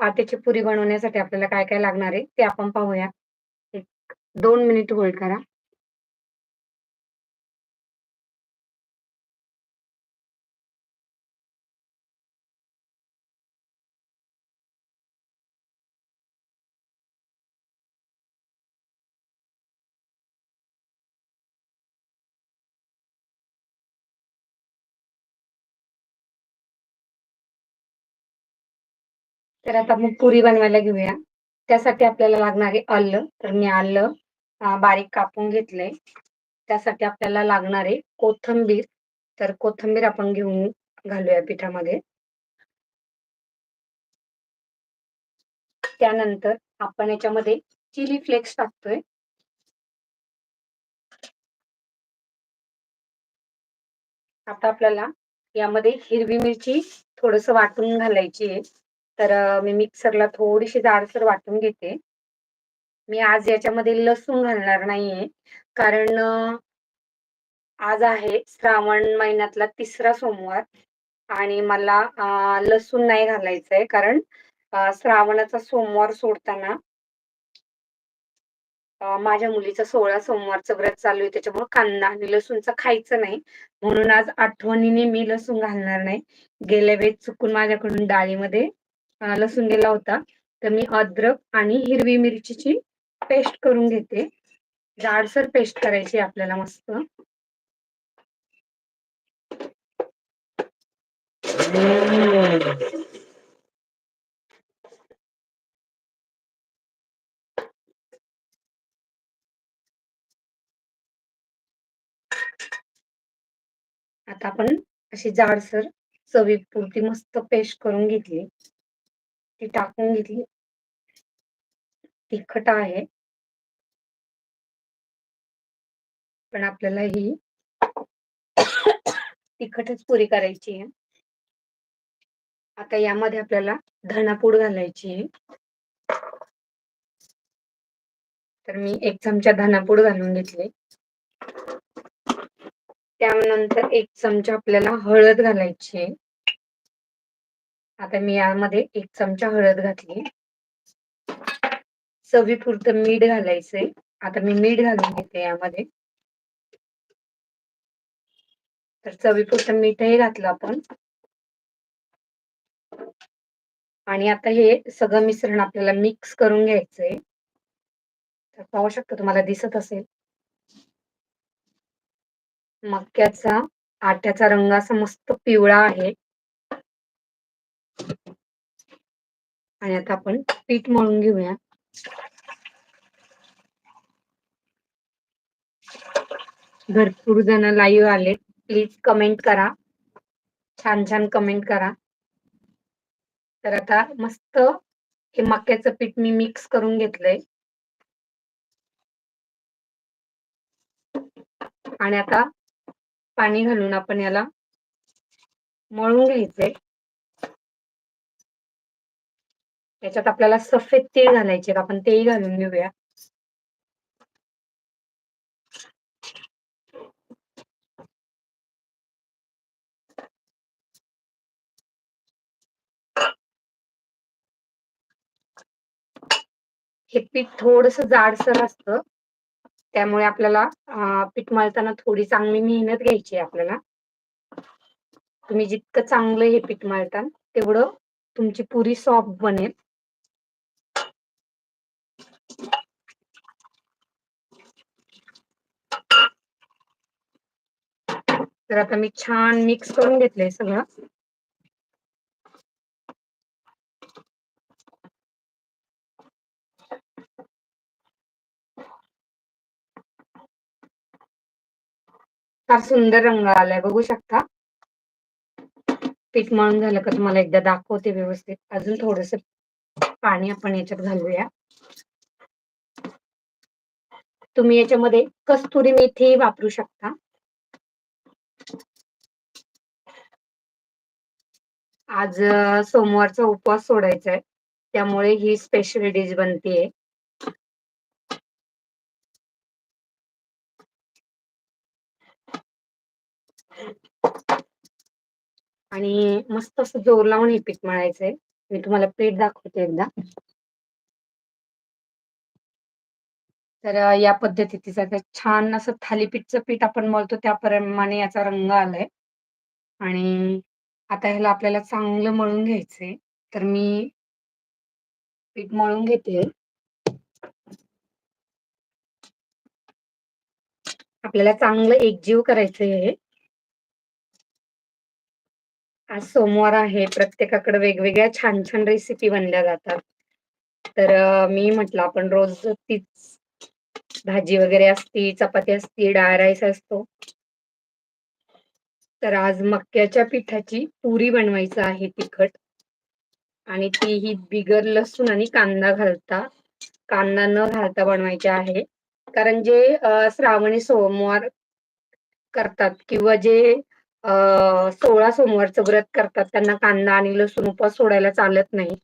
आत्याची पुरी बनवण्यासाठी आपल्याला काय काय लागणार आहे ते आपण पाहूया. एक दोन मिनिट होल्ड करा. तर आता मग पुरी बनवायला घेऊया. त्यासाठी आपल्याला लागणार आहे आलं तर मी आलं बारीक कापून घेतलंय. त्यासाठी आपल्याला लागणार आहे कोथंबीर तर कोथंबीर आपण घेऊन घालूया पिठामध्ये. त्यानंतर आपण याच्यामध्ये चिली फ्लेक्स टाकतोय. आता आपल्याला यामध्ये हिरवी मिरची थोडस वाटून घालायची आहे. तर मी मिक्सरला थोडीशी जाडसर वाटून घेते. मी आज याच्यामध्ये लसूण घालणार नाहीये. कारण आज आहे श्रावण महिन्यातला तिसरा सोमवार आणि मला लसूण नाही घालायचंय. कारण श्रावणाचा सोमवार सोडताना माझ्या मुलीचं सोळा सोमवारचं व्रत चालू आहे. त्याच्यामुळे कांदा आणि लसूणचं खायचं नाही. म्हणून आज आठवणीने मी लसूण घालणार नाही. गेल्या वेळेस चुकून माझ्याकडून डाळीमध्ये लसूण दिला होता. तर मी अद्रक आणि हिरवी मिरचीची पेस्ट करून घेते. जाडसर पेस्ट करायची आपल्याला मस्त. आता आपण अशी जाडसर चवीपुरती मस्त पेस्ट करून घेतली. ती टाकून घेतली. तिखट आहे. पण आपल्याला ही तिखटच पुरी करायची आहे. आता यामध्ये आपल्याला धनापूड घालायची आहे. तर मी एक चमचा धनापूड घालून घेतले. त्यानंतर एक चमचा आपल्याला हळद घालायची आहे. आता मी यामध्ये एक चमचा हळद घातली. चवीपुरतं मीठ घालायचंय. आता मी मीठ घालून घेते यामध्ये. तर चवीपुरतं मीठही घातलं आपण. आणि आता हे सगळं मिश्रण आपल्याला मिक्स करून घ्यायचंय. तर पाहू शकता तुम्हाला दिसत असेल. मक्याचा आट्याचा रंग असा मस्त पिवळा आहे. आणि आता आपण पीठ मळून घेऊया. भरपूर जण लाईव्ह आले. प्लीज कमेंट करा. छान छान कमेंट करा. तर आता मस्त हे मक्याचं पीठ मी मिक्स करून घेतलंय. आणि आता पाणी घालून आपण याला मळून घ्यायचंय. त्याच्यात आपल्याला सफेद तीळ घालायचे आपण तेही घालून घेऊया. हे पीठ थोडस जाडसर असतं. त्यामुळे आपल्याला पीठ मळताना थोडी चांगली मेहनत घ्यायची आपल्याला. तुम्ही जितकं चांगलं हे पीठ मळताल तेवढं तुमची पुरी सॉफ्ट बनेल. तर आता मी छान मिक्स करून घेतलंय सगळं. फार सुंदर रंग आलाय बघू शकता. पीठ मळून झालं का तुम्हाला एकदा दाखवते व्यवस्थित. अजून थोडस पाणी आपण याच्यात घालूया. तुम्ही याच्यामध्ये कस्तुरी मेथी वापरू शकता. आज सोमवारचा उपवास सोडायचा आहे. त्यामुळे ही स्पेशल डिश बनतेय. आणि मस्त असं जोर लावून हे पीठ मळायचंय. मी तुम्हाला पीठ दाखवते एकदा. तर या पद्धतीचा छान असं थालीपीठचं पीठ आपण मळतो त्याप्रमाणे याचा रंग आलाय. आणि आता ह्याला आपल्याला चांगलं मळून घ्यायचंय. तर मी पीठ मळून घेते. आपल्याला चांगलं एकजीव करायचंय हे. आज सोमवार आहे. प्रत्येकाकडे वेगवेगळ्या छान छान रेसिपी बनल्या जातात. तर मी म्हटलं आपण रोज तीच भाजी वगैरे असती चपाती असती डाळ राईस असतो. तर आज मक्याच्या पिठाची पुरी बनवायचं आहे तिखट. आणि ती ही बिगर लसूण आणि कांदा घालता कांदा न घालता बनवायचे आहे. कारण जे श्रावणी सोमवार करतात किंवा जे सोळा सोमवारचं व्रत करतात त्यांना कांदा आणि लसूण उपास सोडायला चालत नाही.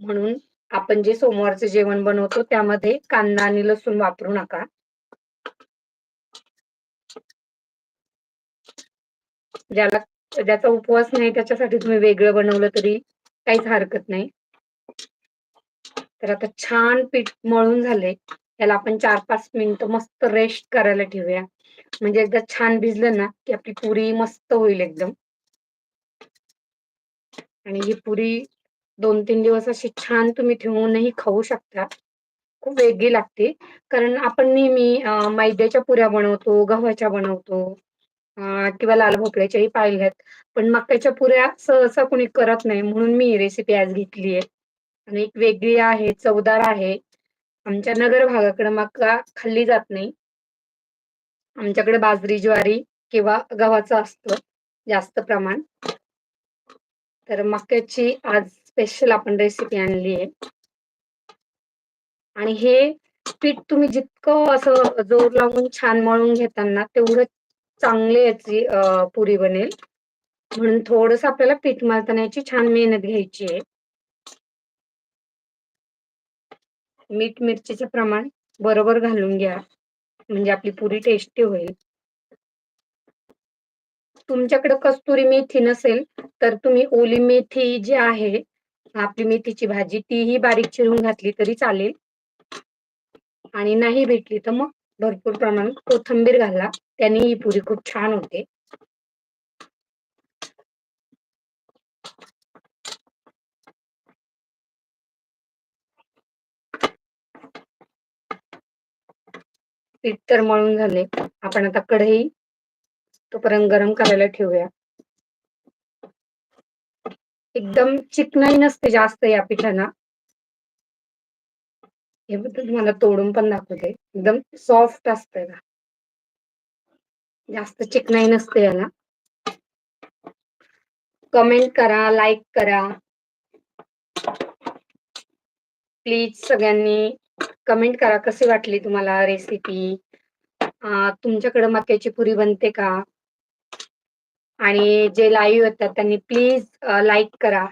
म्हणून आपण जे सोमवारचं जेवण बनवतो त्यामध्ये कांदा आणि लसूण वापरू नका. ज्याला ज्याचा उपवास नाही त्याच्यासाठी तुम्ही वेगळं बनवलं तरी काहीच हरकत नाही. तर आता छान पीठ मळून झाले त्याला आपण चार पाच मिनिटं मस्त रेस्ट करायला ठेवूया. म्हणजे एकदा छान भिजलं ना की आपली पुरी मस्त होईल एकदम. आणि ही पुरी दोन तीन दिवस अशी छान तुम्ही ठेवूनही खाऊ शकता. खूप वेगळी लागते. कारण आपण नेहमी मैद्याच्या पुऱ्या बनवतो गव्हाच्या बनवतो. किंवा लाल भोपळ्याच्याही पाहिल्यात. पण मक्याच्या पुऱ्या सहसा कुणी करत नाही म्हणून मी ही रेसिपी आज घेतलीय आणि एक वेगळी आहे चवदार आहे. आमच्या नगर भागाकडे मका खाल्ली जात नाही. आमच्याकडे बाजरी ज्वारी किंवा गव्हाच असतं जास्त प्रमाण. तर मक्याची आज स्पेशल आपण रेसिपी आणली आहे. आणि हे पीठ तुम्ही जितकं असं जोर लावून छान मळून घेताना तेवढं चांगली याची पुरी बनेल. म्हणून थोडस आपल्याला पीठ मारताना याची छान मेहनत घ्यायची आहे. मीठ मिरचीचे प्रमाण बरोबर घालून घ्या. म्हणजे आपली पुरी टेस्टी होईल. तुमच्याकडे कस्तुरी मेथी नसेल तर तुम्ही ओली मेथी जी आहे आपली मेथीची भाजी तीही बारीक चिरून घातली तरी चालेल. आणि नाही भेटली तर मग भरपूर प्रमाणात कोथंबीर घाला. त्यांनी ही पुरी खूप छान होते. पीठ तर मळून झाले. आपण आता कढई तोपर्यंत गरम करायला ठेवूया. एकदम चिकनाई नसते जास्त या पिठाना. हे बद्दल तुम्हाला तोडून पण दाखवते. एकदम सॉफ्ट असतं का जास्त चिकनाई नसते याला. कमेंट करा लाईक करा. प्लीज सगळ्यांनी कमेंट करा कशी वाटली तुम्हाला रेसिपी तुमच्याकडे मक्याची पुरी बनते का? आणि जे लाईव्ह होतात त्यांनी प्लीज लाईक करा.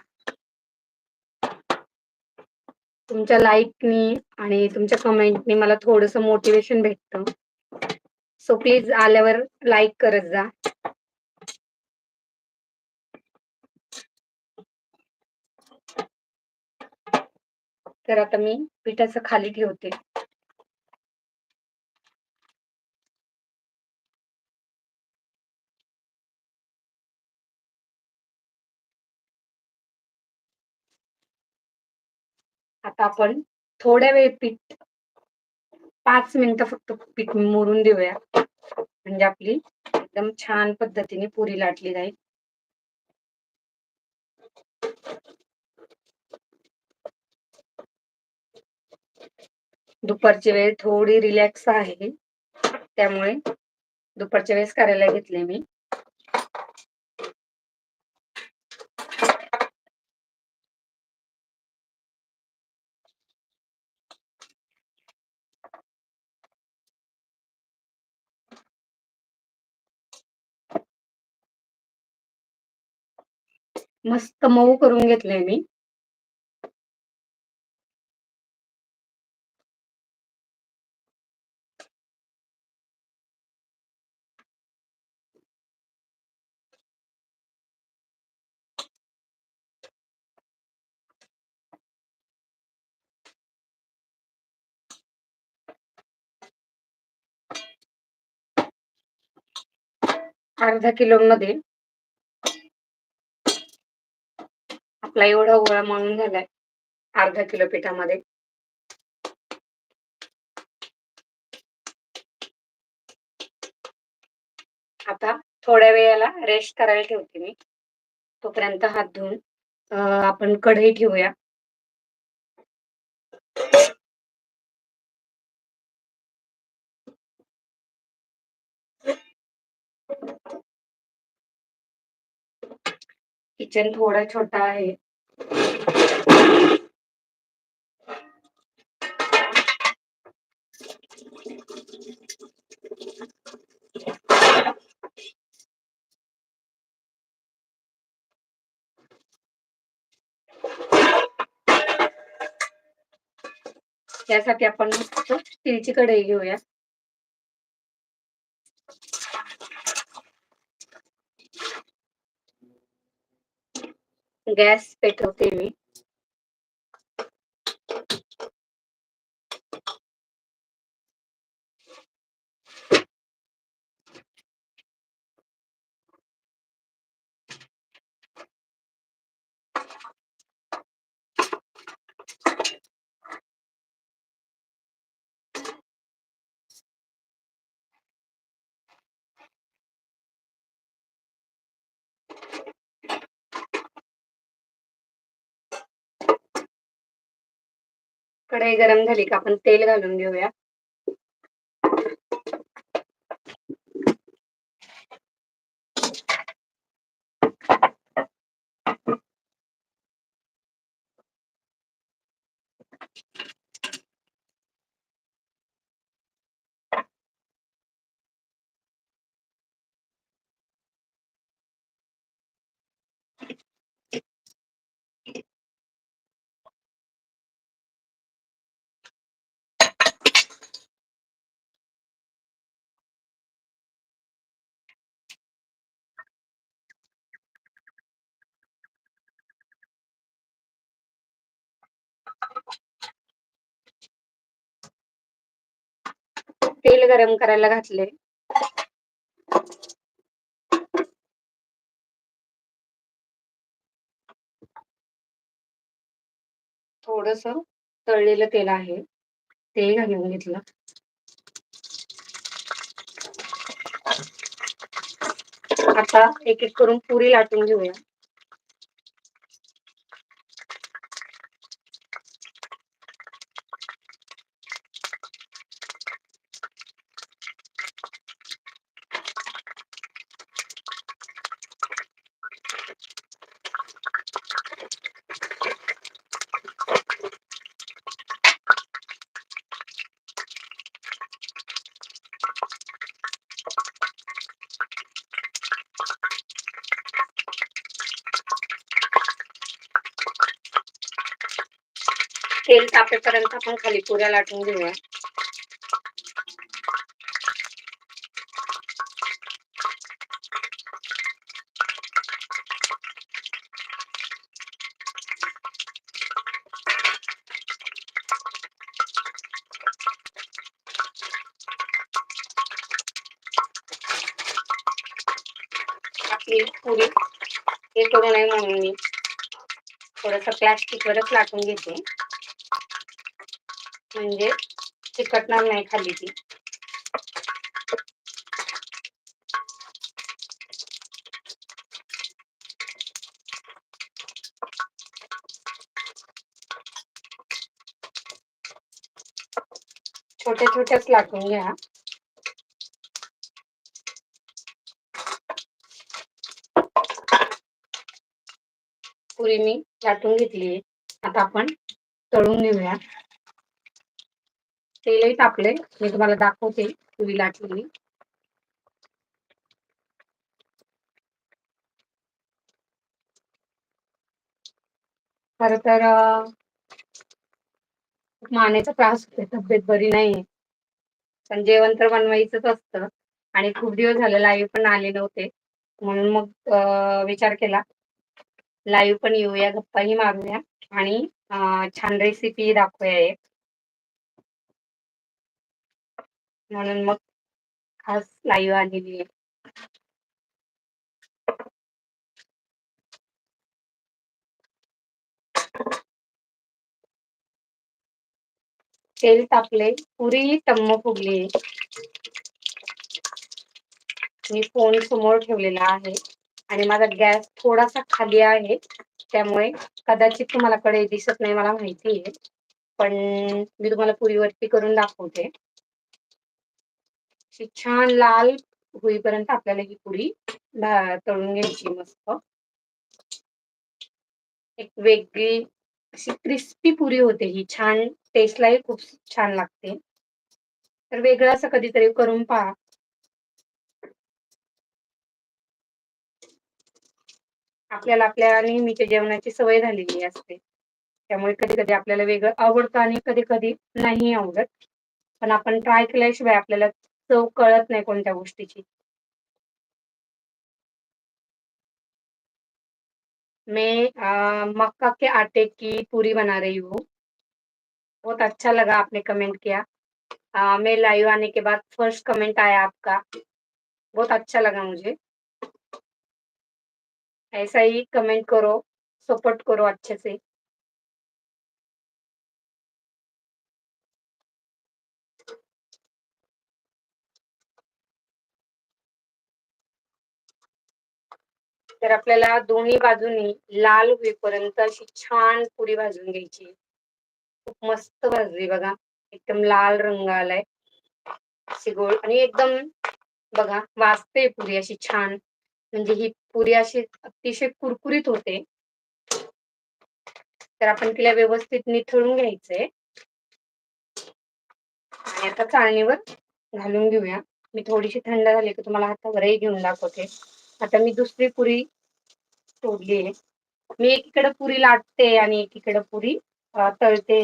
तुमच्या लाईकनी आणि तुमच्या कमेंटनी मला थोडस मोटिवेशन भेटतं. सो प्लीज आल्यावर लाईक करत जा. तर आता मी पिठाचं खाली ठेवते. आता आपण थोड्या वेळ पीठ पाच मिनिटं फक्त पीठ मोरून देऊया. म्हणजे आपली एकदम छान पद्धतीने पुरी लाटली जाईल. दुपारची वेळ थोडी रिलॅक्स आहे. त्यामुळे दुपारच्या वेळेस करायला घेतले मी. मस्त मऊ करून घेतलंय मी. अर्धा किलो मध्ये आपला एवढा गोळा मळून झालाय. अर्धा किलो पिठामध्ये. आता थोड्या वेळाला रेस्ट करायला ठेवते मी. तोपर्यंत हात धुवून आपण कढई ठेवूया. किचन थोडा छोटा आपण स्टीलची कढई घेऊया. गॅस पेटवते मी. कढई गरम झाली का आपण तेल घालून घेऊया. तेल गरम करायला घातले. थोडस तळलेलं तेल आहे. ते घालून घेतलं. आता एक एक करून पुरी लाटून घेऊया. तेल तापेपर्यंत आपण खाली पुऱ्या लाटून घेऊया. आपली पुरी हे करू नये म्हणून मी थोडस प्लॅस्टिकवरच लाटून घेते. म्हणजे चिकटणार नाही खाली ती छोटे छोटेच लाटून घ्या पुरी मी लाटून घेतली आता आपण तळून घेऊया तेलही टाकले मी तुम्हाला दाखवते पुरी लाटलेली. खर तर मानेचा त्रास होते तब्येत बरी नाहीये. पण जेवण तर बनवायचंच असतं. आणि खूप दिवस झाले लाईव्ह पण आले नव्हते. म्हणून मग विचार केला. लाईव्ह पण येऊया गप्पाही मारूया. आणि छान रेसिपी दाखवूया एक. म्हणून मग खास लाईव्ह आलेली आहे. तेल तापले पुरी टम्म फुगली. मी फोन समोर ठेवलेला आहे आणि माझा गॅस थोडासा खाली आहे त्यामुळे कदाचित तुम्हाला कडे दिसत नाही मला माहिती आहे. पण मी तुम्हाला पुरीवरती करून दाखवते. छान लाल होईपर्यंत आपल्याला ही पुरी तळून घ्यायची मस्त. एक वेगळी अशी क्रिस्पी पुरी होते ही. छान टेस्टलाही खूप छान लागते. तर वेगळं असं कधीतरी करून पहा. आपल्याला आपल्या नेहमीच्या जेवणाची सवय झालेली असते. त्यामुळे कधी कधी आपल्याला वेगळं आवडतं आणि कधी कधी नाही आवडत. पण आपण ट्राय केल्याशिवाय आपल्याला चव कळत नाही कोणत्या गोष्टीची. मैं मक्का के आटे की पूरी बना रही हूँ। बहुत अच्छा लगा आपने कमेंट किया। आ, मैं लाइव आने के बाद फ़र्स्ट कमेंट आया आपका। बहुत अच्छा लगा मुझे। ऐसा ही कमेंट करो सपोर्ट करो अच्छे से। तर आपल्याला दोन्ही बाजूनी लाल होईपर्यंत अशी छान पुरी भाजून घ्यायची. खूप मस्त भाजली बघा. एकदम लाल रंग आलाय. गोळ आणि एकदम बघा वाजते पुरी अशी छान. म्हणजे ही पुरी अशी अतिशय कुरकुरीत होते. तर आपण तिला व्यवस्थित निथळून घ्यायचंय. आणि आता चाळणीवर घालून घेऊया. मी थोडीशी थंड झाली की तुम्हाला हातावरही घेऊन दाखवते. आता मी दुसरी पुरी तोडली आहे. मी एकीकडे पुरी लाटते आणि एकीकडे पुरी तळते.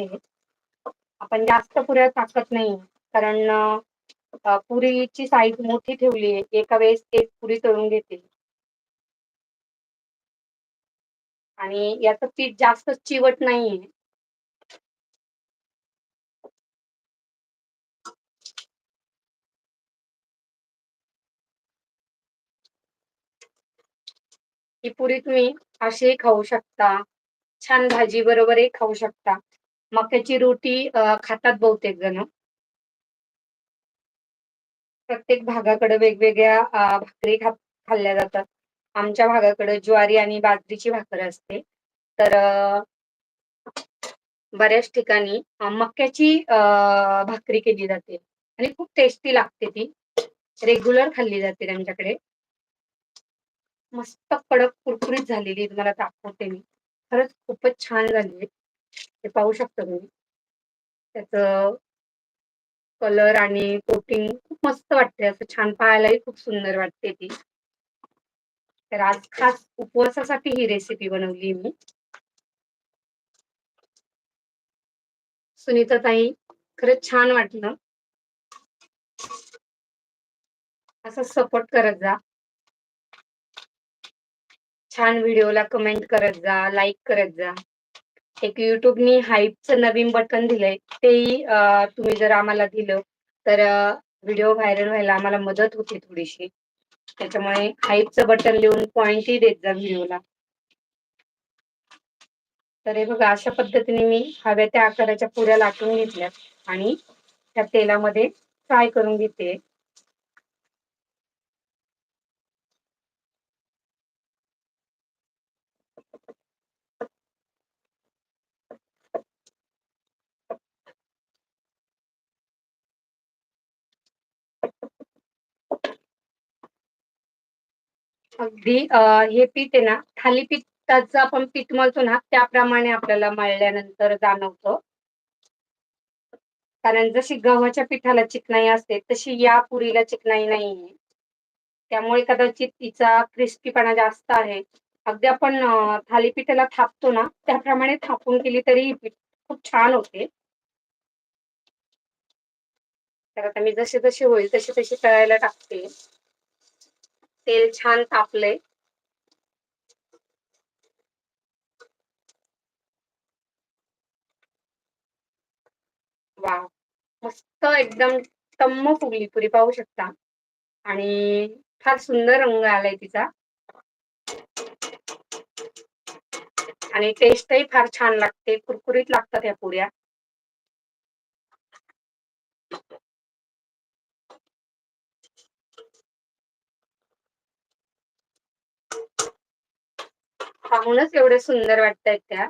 आपण जास्त पुऱ्या टाकत नाही कारण पुरीची साईज मोठी ठेवली आहे. एका वेळेस एक पुरी तळून घेते. आणि याचं पीठ जास्त चिवट नाहीये. ही पुरी तुम्ही अशी खाऊ शकता. छान भाजी बरोबरही खाऊ शकता. मक्याची रोटी खातात बहुतेक जण. प्रत्येक भागाकडे वेगवेगळ्या भाकरी खाल्ल्या जातात. आमच्या भागाकडे ज्वारी आणि बाजरीची भाकर असते. तर बऱ्याच ठिकाणी मक्याची भाकरी केली जाते. आणि खूप टेस्टी लागते ती. रेग्युलर खाल्ली जाते त्यांच्याकडे. मस्त कडक कुरकुरीत झालेली तुम्हाला दाखवते मी. खरंच खूपच छान झाली ते पाहू शकता तुम्ही. त्याच कलर आणि कोटिंग खूप मस्त वाटते असं छान पाहायलाही खूप सुंदर वाटते ती. तर आज खास उपवासासाठी ही रेसिपी बनवली मी. सुनीता ताई खरंच छान वाटलं. असं सपोर्ट करत जा. छान व्हिडिओला कमेंट करत जा लाईक करत जा. एक युट्यूबनी हाईपचं नवीन बटन दिलंय तेही तुम्ही जर आम्हाला दिलं तर व्हिडिओ व्हायरल व्हायला आम्हाला मदत होते थोडीशी. त्याच्यामुळे हाईपचं बटन लिहून पॉइंटही देत जा व्हिडिओला. तर हे बघा अशा पद्धतीने मी हव्या त्या आकाराच्या पुऱ्या लाटून घेतल्या आणि त्या तेलामध्ये फ्राय करून घेते. अगदी हे पीठ आहे ना थालीपीठाचं आपण पीठ मळतो ना त्याप्रमाणे आपल्याला मळल्यानंतर जाणवतं. कारण जशी गव्हाच्या पिठाला चिकनाई असते तशी या पुरीला चिकनाई नाहीये. त्यामुळे कदाचित तिचा क्रिस्पीपणा जास्त आहे. अगदी आपण थालीपीठाला थापतो ना त्याप्रमाणे थापून केली तरी खूप छान होते. तर आता मी जसे जसे होईल तसे तसे तळायला टाकते. तेल छान तापले वा मस्त एकदम तम्म फुगली पुरी पाहू शकता. आणि फार सुंदर रंग आलाय तिचा. आणि टेस्टही फार छान लागते कुरकुरीत लागतात या पुऱ्या. पाहूनच एवढे सुंदर वाटतायत त्या.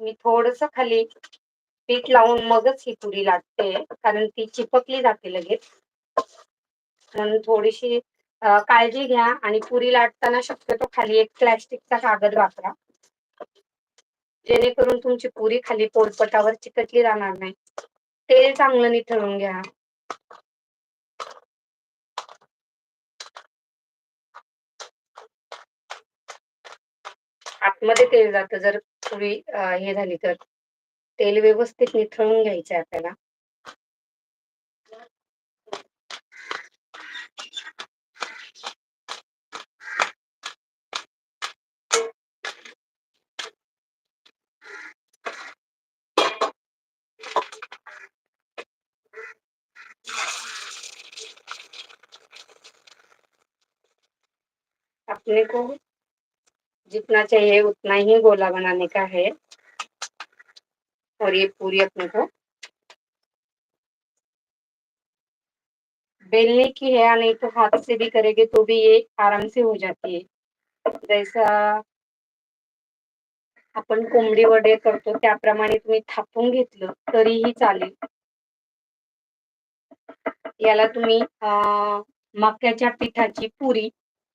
मी थोडस खाली पीठ लावून मगच ही पुरी लाटते कारण ती चिपकली जाते लगेच. म्हणून थोडीशी काळजी घ्या आणि पुरी लाटताना शक्यतो खाली एक प्लॅस्टिकचा कागद वापरा. जेणेकरून तुमची पुरी खाली पोलपटावर चिकटली जाणार नाही. तेल चांगलं निथळून घ्या. आतमध्ये तेल जात. जर थोडी हे झाली तर. तेल व्यवस्थित निथळून घ्यायचे आपल्याला. अपने को जितना चाहिए उतना ही गोला बनाने का है? और ये पूरी अपने को. बेलने की है या नहीं तो हाथ से भी करेंगे तो भी ये आराम से हो जाती है। जैसा आपण कोंबडी वडे करतो त्याप्रमाणे तुम्ही थापून घेतलं तरीही चालेल. याला तुम्ही मक्याच्या पिठाची पुरी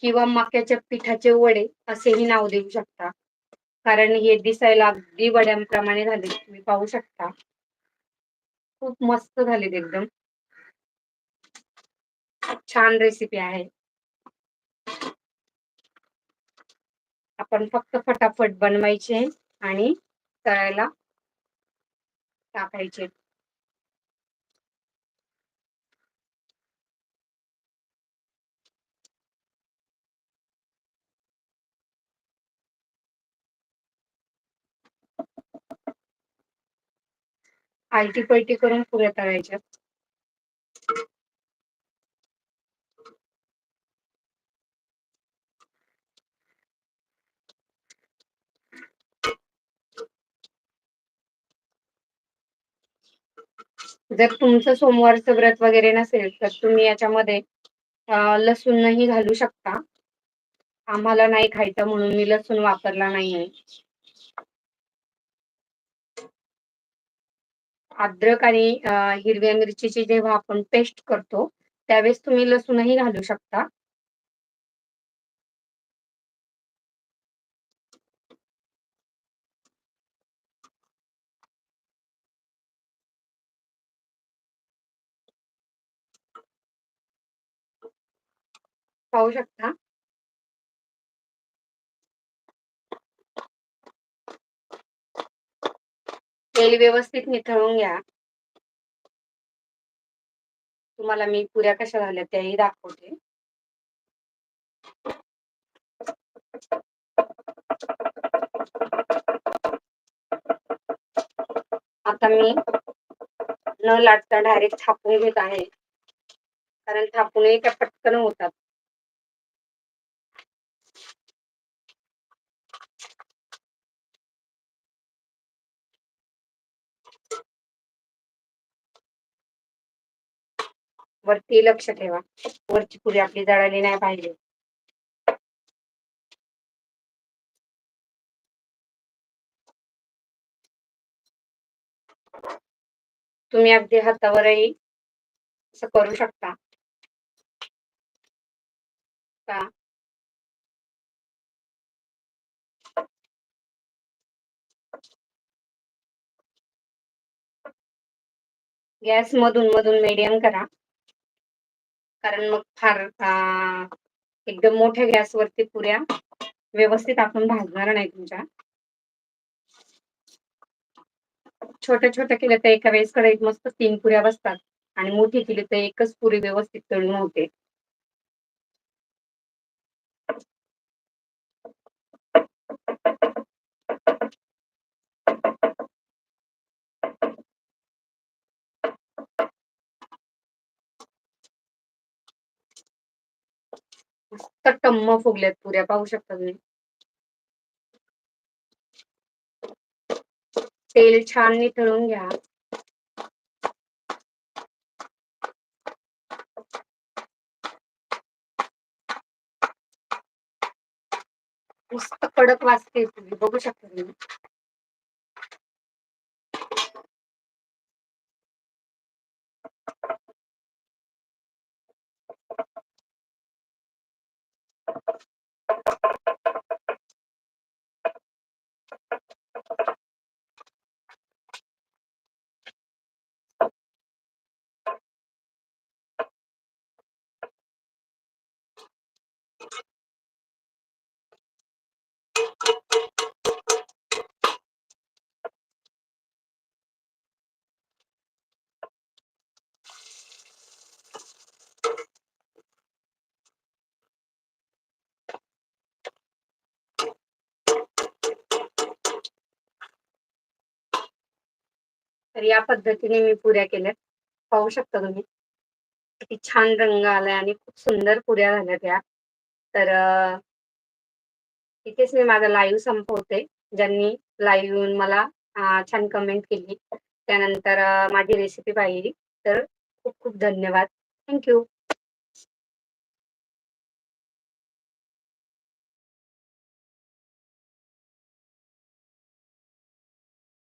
किंवा मक्याच्या पिठाचे वडे असेही नाव देऊ शकता. कारण हे दिसायला अगदी वड्यांप्रमाणे झाले. तुम्ही पाहू शकता. खूप मस्त झालेत एकदम. छान रेसिपी आहे. आपण फक्त फटाफट बनवायचे आणि तळायला टाकायचे. आलटी पलटी करून पुऱ्या तळायच्या जर तुमचं सोमवारचं व्रत वगैरे नसेल तर तुम्ही याच्यामध्ये लसूणही घालू शकता. आम्हाला नाही खायचं म्हणून मी लसूण वापरला नाहीये. अद्रक आणि हिरव्या मिरचीची जेव्हा आपण पेस्ट करतो त्यावेळेस तुम्ही लसूणही घालू शकता. पाहू शकता? तेल व्यवस्थित निथळून घ्या. तुम्हाला मी पुऱ्या कशा झाल्या त्याही दाखवते. आता मी न लाटता डायरेक्ट छापून घेत आहे. कारण थापूनही त्या पटकन होतात. वरती लक्ष ठेवा. वरची पुरी आपली जळाली नाही पाहिजे. तुम्ही अगदी हातावरही असं करू शकता. का? गॅस मधून मधून मीडियम करा. कारण मग फार एकदम मोठ्या गॅसवरती पुऱ्या व्यवस्थित आपण भाजणार नाही तुमच्या. छोट्या छोट्या केल्या तर एका वेळेस कढईत मस्त तीन पुऱ्या बसतात आणि मोठी केली तर एकच पुरी व्यवस्थित तळून होते. टम्म फुगल्यात पुऱ्या, पाहू शकता तुम्ही. तेल छान निथळून घ्या. कडक तुम्ही बघू शकता तुम्ही. तर या पद्धतीने मी पुऱ्या केल्यात. पाहू शकता तुम्ही. किती छान रंग आलाय आणि खूप सुंदर पुऱ्या झाल्या त्या तर तिथेच मी माझा लाईव्ह संपवते. ज्यांनी लाईव्ह येऊन मला छान कमेंट केली. त्यानंतर माझी रेसिपी पाहिली. तर खूप खूप धन्यवाद. थँक्यू